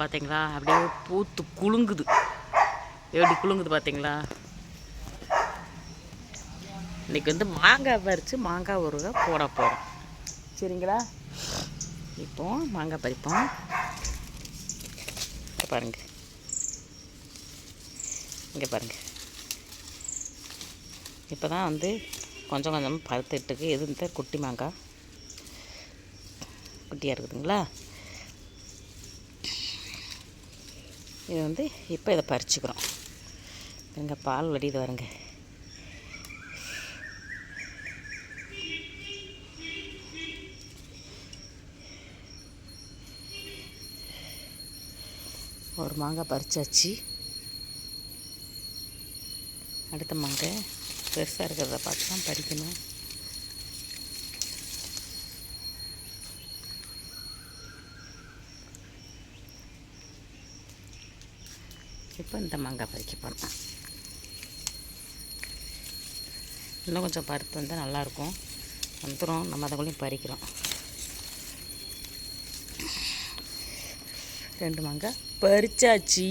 பார்த்தீங்களா அப்படியே பூத்து குலுங்குது. எப்படி குலுங்குது பார்த்தீங்களா இன்னைக்கு வந்து மாங்காய் பறித்து மாங்காய் ஊறுகாய் போட போகிறோம் சரிங்களா? இப்போ மாங்காய் பறிப்போம். பாருங்கள் இங்கே பாருங்கள் இப்போ தான் வந்து கொஞ்சம் கொஞ்சமாக பழுத்துட்டுருக்கு எது இந்த குட்டி மாங்காய். குட்டியாக இருக்குதுங்களா? இது வந்து இப்போ இதை பறிச்சுக்கிறோம். எங்கே பால் வடிது வருங்க ஒரு மாங்காய் பறிச்சாச்சு. அடுத்த மாங்காய் பெருசாக இருக்கிறத பார்த்து தான் பறிக்கணும். இப்போ இந்த மாங்காய் பறிக்க போகிறேன் இன்னும் கொஞ்சம் பருத்து வந்தால் நல்லாயிருக்கும். வந்துடும் நம்ம அதுக்குள்ளேயும் பறிக்கிறோம். ரெண்டு மாங்காய் பறிச்சாச்சு.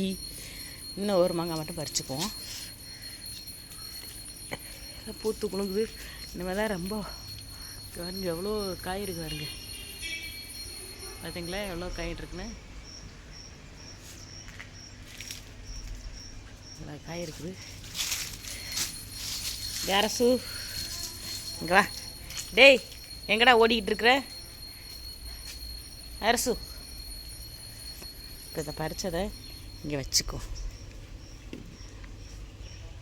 இன்னும் ஒரு மாங்காய் மட்டும் பறிச்சுக்குவோம். பூத்து குழுங்குது இனிமேல் தான் ரொம்ப பாருங்க எவ்வளோ காய் இருக்கு பாருங்க. பார்த்தீங்களா எவ்வளோ காய் இருக்குன்னு? காய் இருக்குது. யாரசு இங்கே வா. டேய் எங்கடா ஓடிக்கிட்டு இருக்கிற? அரசு இப்போ இதை பறிச்சதை இங்கே வச்சுக்கோ.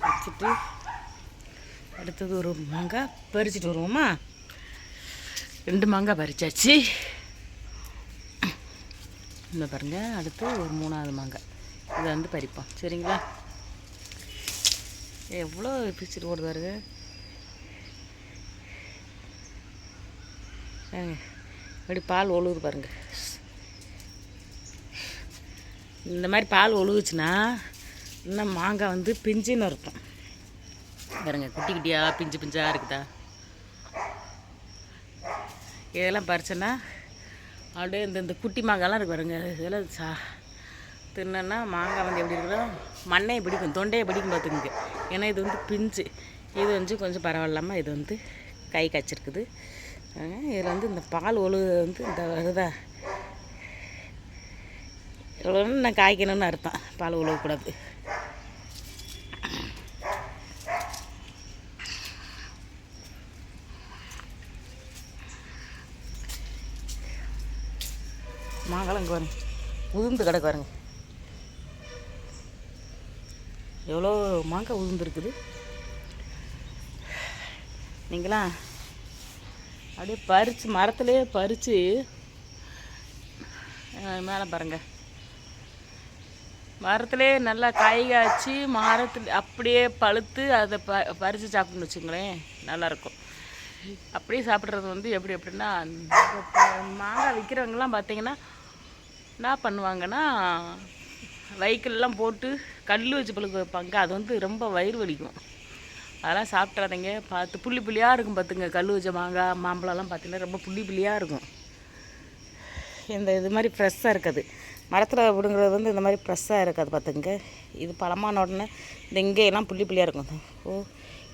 வச்சுட்டு அடுத்தது ஒரு மாங்காய் பறிச்சுட்டு வருவோமா? ரெண்டு மாங்காய் பறிச்சாச்சு. இந்த பாருங்க அடுத்து ஒரு மூணாவது மாங்காய் இதை வந்து பறிப்போம். சரிங்களா? எவ்வளோ பிச்சுட்டு ஓடுதா இருக்கு பாருங்க இப்படி பால் ஒழுகுது பாருங்க. இந்த மாதிரி பால் ஒழுகுச்சுன்னா இன்னும் மாங்காய் வந்து பிஞ்சுன்னு இருக்கும் பாருங்க குட்டி குட்டியாக பிஞ்சு பிஞ்சாக இருக்குதா? இதெல்லாம் பறிச்சேன்னா அப்படியே இந்த இந்த குட்டி மாங்காய்லாம் இருக்கு பாருங்க. இதெல்லாம் சா தின்னா மாங்காய் வந்து எப்படி இருக்குன்னா மண்ணையை பிடிக்கும் தொண்டையை பிடிக்கும் பார்த்துக்குங்க. ஏன்னா இது வந்து பிஞ்சு. இது வந்து கொஞ்சம் பரவாயில்லாமல் இது வந்து கை காய்ச்சிருக்குது. இதில் வந்து இந்த பால் ஒழு வந்து இந்த வருதா இவ்வளோ நான் காய்க்கணும்னு அர்த்தம். பால் ஒழுகக்கூடாது மாங்கலம் இங்கே உதிர்ந்து கிடக்கு பாருங்க. எவ்வளோ மாங்காய் உதிர்ந்துருக்குது நீங்களா? அப்படியே பறித்து மரத்துலேயே பறித்து மேலே பாருங்கள் மரத்துலேயே நல்லா காய் காய்ச்சி மரத்தில் அப்படியே பழுத்து அதை ப பறித்து சாப்பிட்டுன்னு வச்சுங்களேன் நல்லாயிருக்கும். அப்படியே சாப்பிட்றது வந்து எப்படி எப்படின்னா மாங்காய் விற்கிறவங்கலாம் பார்த்தீங்கன்னா என்ன பண்ணுவாங்கன்னா வைக்கல்லாம் போட்டு கல் வச்சு பழுக்க வைப்பாங்க. அது வந்து ரொம்ப வயிறு வலிக்கும். அதெல்லாம் சாப்பிட்றாதீங்க பார்த்து புள்ளி புள்ளியாக இருக்கும் பார்த்துங்க. கல் வச்ச மாங்காய் மாம்பழம்லாம் பார்த்தீங்கன்னா ரொம்ப புள்ளி புள்ளியாக இருக்கும். இந்த இது மாதிரி ஃப்ரெஷ்ஷாக இருக்காது. மரத்தில் விடுங்கிறது வந்து இந்த மாதிரி ஃப்ரெஷ்ஷாக இருக்காது பார்த்துங்க. இது பழமான உடனே இந்த இங்கேயெல்லாம் புள்ளி புள்ளியாக இருக்கும். ஓ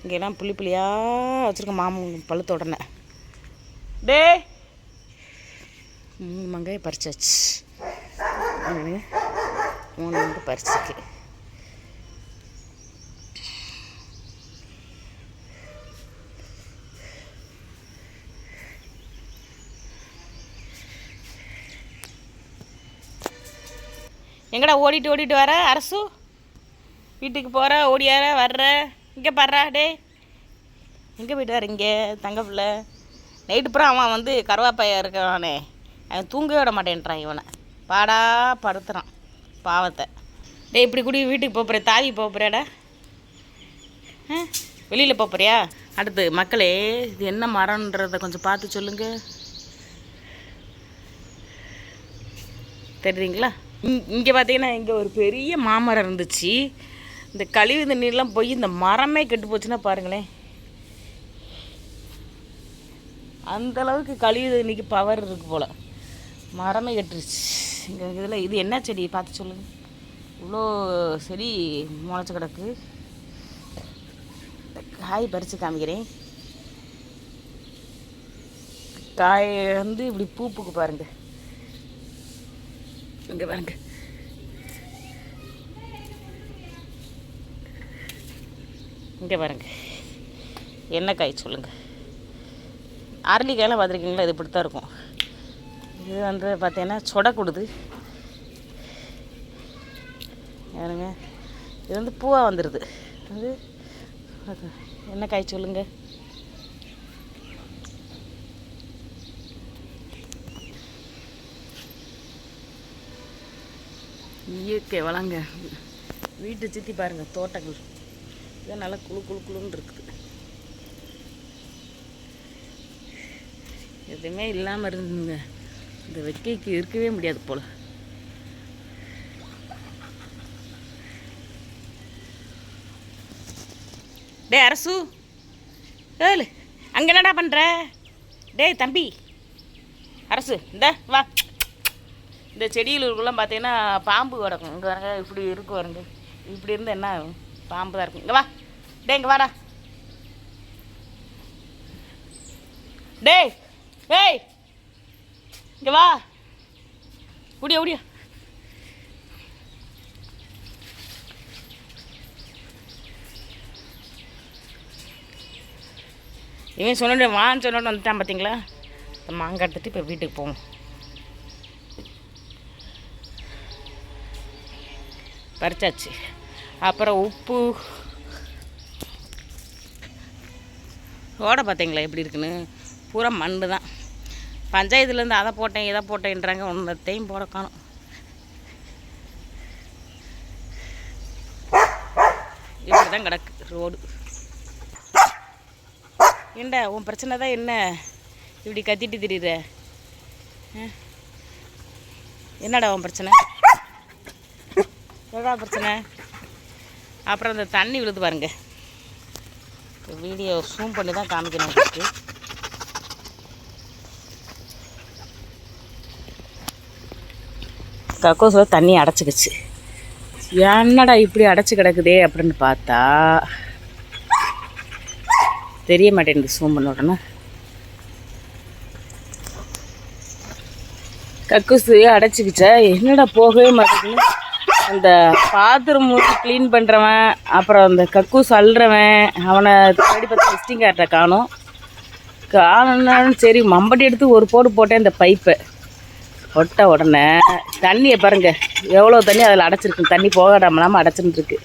இங்கெல்லாம் புள்ளி புள்ளியாக வச்சுருக்கோம் மாமன் பழுத்த உடனே. டே மூணு பறிச்சாச்சு. மூணு வந்து பறிச்சிருக்கு எங்கடா ஓடிட்டு ஓடிட்டு வர அரசு? வீட்டுக்கு போகிற ஓடியார வர்ற இங்கே படுறா டே எங்கே போயிட்டு வர இங்கே தங்க பிள்ளை. நைட்டு பூரா அவன் வந்து கருவாப்பையா இருக்கானே. அவன் தூங்கவே விட மாட்டேன்றான் இவனை. பாடா படுத்துறான். பாவத்தை. டேய் இப்படி கூடி வீட்டுக்கு போகிற தாதி போகிறேடா வெளியில் போகிறியா அடுத்து மக்களே இது என்ன மரம்ன்றதை கொஞ்சம் பார்த்து சொல்லுங்க. இங் இங்கே பார்த்தீங்கன்னா இங்கே ஒரு பெரிய மாமரம் இருந்துச்சு. இந்த கழிவு தண்ணீர்லாம் போய் இந்த மரமே கெட்டு போச்சுன்னா பாருங்களேன். அந்தளவுக்கு கழிவு தண்ணிக்கு பவர் இருக்கு போல். மரமே கெட்டுருச்சு. எங்கள் இதில் இது என்ன செடி? பார்த்து சொல்லுங்கள் இவ்வளோ செடி முளைச்சி கிடக்கு. காய் பறித்து காமிக்கிறேன். காய் வந்து இப்படி பூ பூக்கு பாருங்கள் இங்கே பாருங்க. இங்கே பாருங்க. என்ன காய் சொல்லுங்கள் அரளிக்காயெல்லாம் பார்த்துருக்கீங்களா? இது இப்படி தான் இருக்கும். இது வந்து பார்த்தீங்கன்னா சொடை கொடுது. யாருங்க? இது வந்து பூவாக வந்துடுது அது என்ன காய் சொல்லுங்க? இயற்கை வளங்க. வீட்டை சுற்றி பாருங்கள் தோட்டங்கள். இது நல்லா குளு குழு குளுன்னு இருக்குது. எதுவுமே இல்லாமல் இருந்துங்க. இந்த வெக்கைக்கு இருக்கவே முடியாது போல். டேய் அரசு. ஏழு. அங்கே என்னடா பண்ணுற டேய் தம்பி. அரசு இந்த வா. இந்த செடிகளுக்குலாம் பார்த்தீங்கன்னா பாம்பு கிடக்கும். இங்கே வரங்க இப்படி இருக்கு வரங்க இப்படி இருந்தால் என்ன ஆகும்? பாம்பு தான் இருக்கும். இங்கே வா. டே இங்கே வாடா. டேய் டேய் இங்கே வா. ஓடியா ஓடியா. இவன் சொன்ன வான்னு சொன்னோன்னு வந்துட்டான் பார்த்தீங்களா இந்த மாங்காய் எடுத்துட்டு இப்போ வீட்டுக்கு போவோம். பறிச்சாச்சு. அப்புறம் உப்பு. ஓடை பார்த்தீங்களா எப்படி இருக்குன்னு? பூரா மண் தான் பஞ்சாயத்துலேருந்து அதை போட்டேன் இதை போட்டேன்றாங்க. ஒன்றத்தையும் போட காணும். இப்படி தான் கிடக்கு ரோடு. ஏண்டா உன் பிரச்சனை தான் என்ன? இப்படி கத்திட்டு திரியுற? என்னடா உன் பிரச்சனை? எதா பிரச்சனை? அப்புறம் அந்த தண்ணி விழுது பாருங்க. வீடியோ சூம் பண்ணி தான் காமிக்கணும் உங்களுக்கு. கக்கோஸில் தண்ணி அடைச்சிக்கிச்சு. என்னடா இப்படி அடைச்சி கிடக்குதே அப்படின்னு பார்த்தா தெரிய மாட்டேங்குது ஜூம் பண்ண உடனே. கக்கூசு அடைச்சிக்கிச்சா என்னடா போகவே மாட்டேங்குது. அந்த பாத்ரூம் க்ளீன் பண்ணுறவன் அப்புறம் அந்த கக்கூஸ் அள்ளுறவன் அவனை தேடி பார்த்து விசிட்டிங் கார்ட்டை காணும். காணும்னாலும் சரி மம்பட்டி எடுத்து ஒரு போடு போட்டேன் இந்த பைப்பை ஒட்ட உடனே தண்ணியை பாருங்க. எவ்வளோ தண்ணி அதில் அடைச்சிருக்கு. தண்ணி போகாடாமலாமல் அடைச்சிருந்துருக்கு.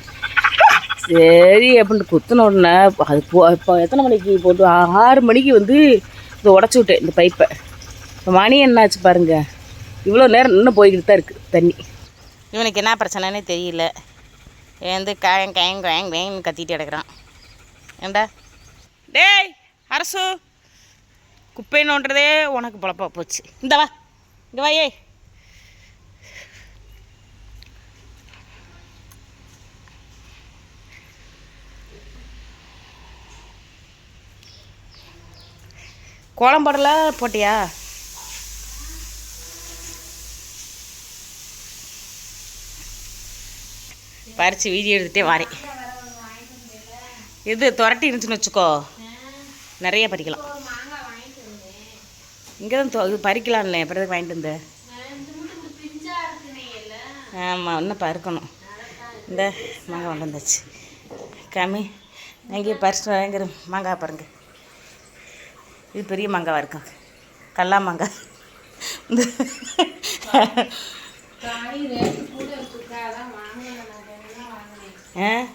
சரி அப்படின்ட்டு குத்துன உடனே அது போ இப்போ எத்தனை மணிக்கு போட்டு ஆறு மணிக்கு வந்து இதை உடச்சி விட்டேன் இந்த பைப்பை. இப்போ மணி என்னாச்சு பாருங்க. இவ்வளோ நேரம் இன்னும் போய்கிட்டு தான் இருக்குது தண்ணி. இவனுக்கு என்ன பிரச்சனைனே தெரியல. ஏந்து காயங் கயங் கயங் வேங்கன்னு கத்திட்டு கிடக்குறான். ஏண்டா? டேய் அரசு குப்பை நோண்டுறதே உனக்கு பொழப்பா போச்சு. இந்த வா. இங்கே வா ஏய் கோலம் போடல போட்டியா? பறித்து வீடியோ எடுத்துகிட்டே வரேன் இது துரட்டி இருந்துச்சுன்னு வச்சுக்கோ நிறைய பறிக்கலாம் இங்கே தான் தொ- இது பறிக்கலாம்ல எப்படி வாங்கிட்டு வந்தேன் ஆமாம் இன்னும் பறிக்கணும். இந்த மாங்காய் கொண்டு வந்தாச்சு. கம்மி. அங்கேயே பறிச்சு வாங்கிற மாங்காய் பாருங்க. இது பெரிய மாங்காவாக இருக்கும். கல்லா மாங்காய். இந்த ஆ?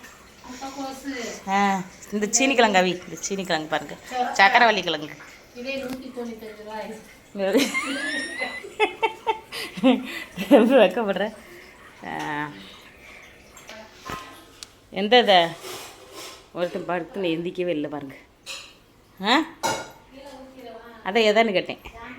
ஆ இந்த சீனி கிழங்கு அவி இந்த சீனி கிழங்கு பாருங்க. சக்கரவள்ளி கிழங்கு. ரொம்ப வெக்கப்படுறேன் எந்த இதை? ஒருத்தன் படுத்துன்னு எந்திக்கவே இல்லை பாருங்க. ஆ? அதான் எதான்னு கேட்டேன்.